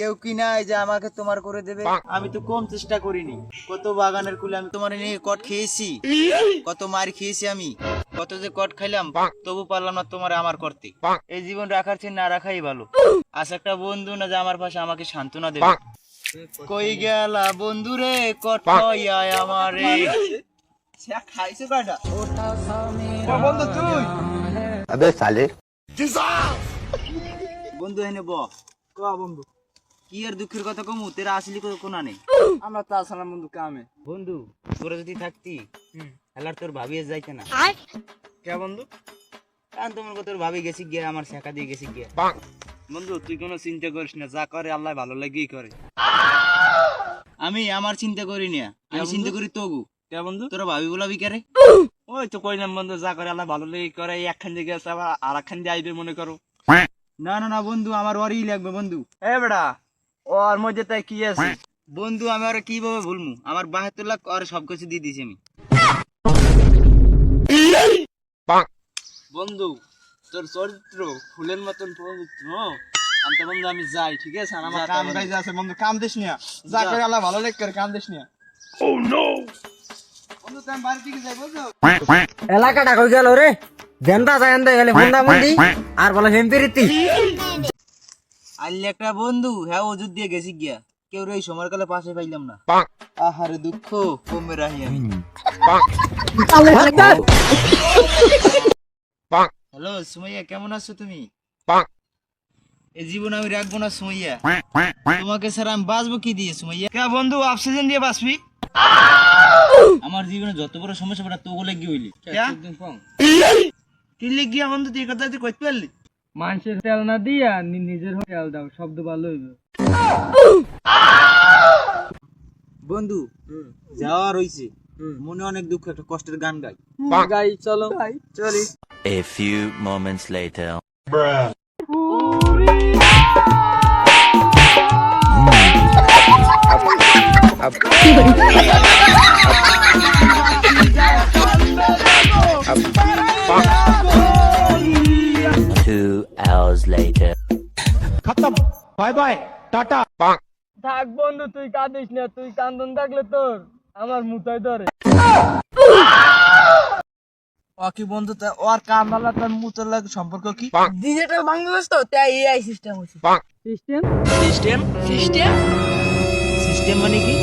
কেউ কি কিনা যে আমাকে তোমার করে দেবে? আমি তো কম চেষ্টা করিনি। কত বাগানের কুলে আমি তোমার নিয়ে কট খেয়েছি। কত মার খেয়েছি আমি। কত যে কট খাইলাম তবু পারলাম না তোমার আমার করতে। এই জীবন রাখার চেয়ে না রাখাই ভালো। আজ একটা বন্ধু না যে আমার পাশে আমাকে সান্ত্বনা দেবে। কই গেলা বন্ধু রে কট আয় আমারে খাইছে বন্ধু তুই। হ্যাঁ। বন্ধু এনে ব বন্ধু? কি আর দুঃখের কথা কমু? তেরা আসলি কোনা নেই? আমরা তো আসলাম বন্ধু কামে। বন্ধু তোরা যদি থাকতি এলার তোর ভাবি এসে যাইতে না। কে বন্ধু? কারণ তোমার তোর ভাবি গেছি গিয়ে আমার শেখা দিয়ে গেছি গিয়ে। বন্ধু তুই কোনো চিন্তা করিস না যা করে আল্লাহ ভালো লাগেই করে। আমি আমার চিন্তা করি না আমি চিন্তা করি তগু। কে বন্ধু? তোরা ভাবি বলাবি কে রে। ওই তো কইলাম বন্ধু যা করে আল্লাহ ভালো লেগে করে একখান দিকে আছে আবার আর একখান দিয়ে আইবে মনে করো। না না না বন্ধু আমার ওরই লাগবে বন্ধু। এ বেড়া ওর মধ্যে তাই কি আছে? বন্ধু আমি আর কীভাবে ভুলমু? আমার বাহাত্তর লাখ আর সবকিছু দিয়ে দিয়েছি আমি। বন্ধু তোর চরিত্র ফুলের মতন পবিত্র আনতে বন্ধু আমি যাই ঠিক আছে? আর আমার কাম। কাজ আছে বন্ধু কাম দিস নিয়া। যা। করে আল্লাহ ভালো লেগে করে কাম দিস নিয়া। বন্ধু তুমি বাড়ি থেকে যাই বুঝছ এলাকাটা কই গেল রে? জেনটা জায়ন্দা গেলে ফোনটা বন্দি আর বলে হেম্পিরিতি। আল্লি একটা বন্ধু হ্যাঁ ওজুর দিয়ে গেছি গিয়া। কেউ রে এই সময়ের কালে পাশে পাইলাম না। আহারে দুঃখ কমে রাহি আমি। হ্যালো সুমাইয়া কেমন আছো তুমি? এই জীবন আমি রাখব না সুমাইয়া। তোমাকে ছাড়া আমি বাঁচবো কি দিয়ে সুমাইয়া? কে বন্ধু অক্সিজেন দিয়ে বাঁচবি? আমার জীবনে যত বড় সমস্যা পড়া তো বলে গিয়ে হইলি কি লিখিয়া বন্ধু তুই কথা তুই কইতে পারলি? মানুষের তেল না দিয়া নিজের তেল দাও শব্দ ভালো হইবে। বন্ধু যাওয়া রইছে মনে অনেক দুঃখ একটা কষ্টের গান গাই। গাই চলো। চলি। A few moments later. Two থাক বন্ধু তুই কাঁদিস না তুই কান্দন থাকলে তোর আমার মুতাই ধরে। ও কি বন্ধু তা ওর কান্দালা তার মুতের লাগে সম্পর্ক কি? ডিজিটাল বাংলাদেশ তো তাই এআই সিস্টেম হচ্ছে। সিস্টেম সিস্টেম সিস্টেম সিস্টেম মানে কি?